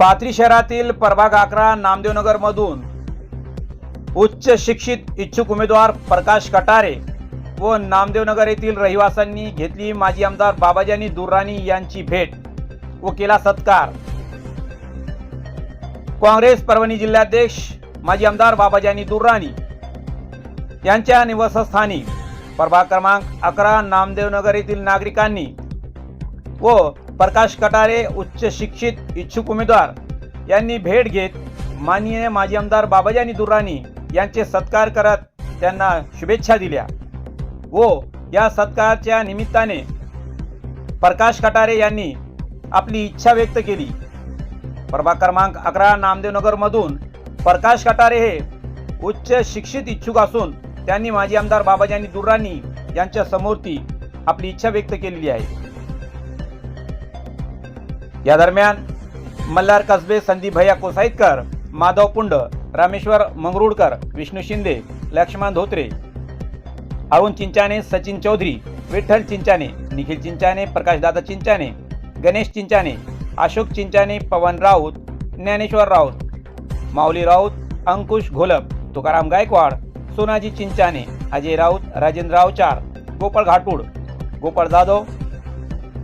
पाथरी शहरातील प्रभाग अकरा नामदेवनगर मधून उच्च शिक्षित इच्छुक उमेदवार प्रकाश कटारे व नामदेवनगर येथील रहिवाशांनी घेतली माजी आमदार बाबाजानी दुर्राणी यांची भेट व केला सत्कार. काँग्रेस परभणी जिल्हाध्यक्ष माजी आमदार बाबाजानी दुर्राणी यांच्या निवासस्थानी प्रभाग क्रमांक अकरा नामदेवनगर येथील नागरिकांनी व प्रकाश कटारे उच्च शिक्षित इच्छुक उमेदवार यांनी भेट घेत माननीय माजी आमदार बाबाजानी दुर्राणी यांचे सत्कार करत त्यांना शुभेच्छा दिल्या. व या सत्कारच्या निमित्ताने प्रकाश कटारे यांनी आपली इच्छा व्यक्त केली. प्रभाग क्रमांक अकरा नामदेवनगरमधून प्रकाश कटारे हे उच्च शिक्षित इच्छुक असून त्यांनी माजी आमदार बाबाजानी दुर्राणी यांच्या समोरती आपली इच्छा व्यक्त केलेली आहे. या दरम्यान मल्हार कसबे संदीप भैया कोसाईतकर माधव पुंड रामेश्वर मंगरुळकर विष्णू शिंदे लक्ष्मण धोत्रे अरुण चिंचाने सचिन चौधरी विठ्ठल चिंचाने निखिल चिंचाने प्रकाशदादा चिंचाने गणेश चिंचाने अशोक चिंचाने पवन राऊत ज्ञानेश्वर राऊत माऊली राऊत अंकुश घोलप तुकाराम गायकवाड सोनाजी चिंचाने अजय राऊत राजेंद्र रावचार गोपाळ घाटूड गोपाळ जाधव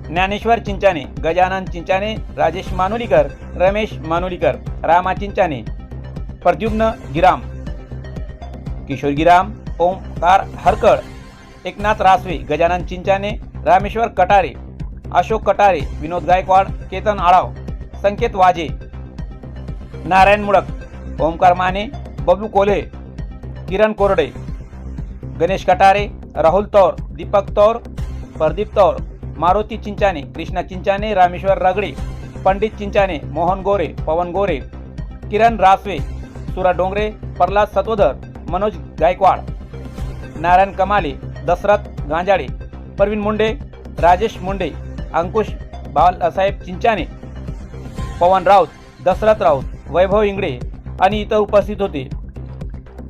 ज्ञानेश्वर चिंचाने गजानन चिंचाने राजेश मानुलीकर रमेश मानुलीकर रामा चिंचाने. प्रद्युम्न गिराम. किशोर गिराम ओमकार हरकळ. एकनाथ रासवे गजानन चिंचाने रामेश्वर कटारे अशोक कटारे विनोद गायकवाड केतन आळाव संकेत वाजे. नारायण मुळक ओमकार माने बबलू कोल्हे किरण कोरडे. गणेश कटारे राहुल तौर दीपक तौर प्रदीप तौर. मारुती चिंचाने कृष्णा चिंचाने रामेश्वर रगडे पंडित चिंचाने मोहन गोरे पवन गोरे किरण रासवे सुरा डोंगरे प्रल्हाद सत्वधर मनोज गायकवाड नारायण कमाले दशरथ गांजाडे प्रवीण मुंडे राजेश मुंडे अंकुश बाळासाहेब चिंचाने पवन राऊत दशरथ राऊत वैभव इंगडे आणि इतर उपस्थित होते.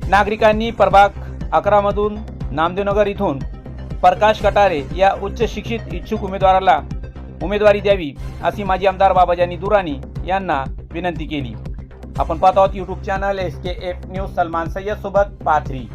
नागरिकांनी प्रभाग अकरामधून नामदेवनगर इथून प्रकाश कटारे या उच्च शिक्षित इच्छुक उमेदवाराला उमेदवारी द्यावी अशी माजी आमदार बाबाजानी दुराणी यांना विनंती केली. आपण पाहत आहोत YouTube channel S K F news Salman Sayyed सोबत पाथरी.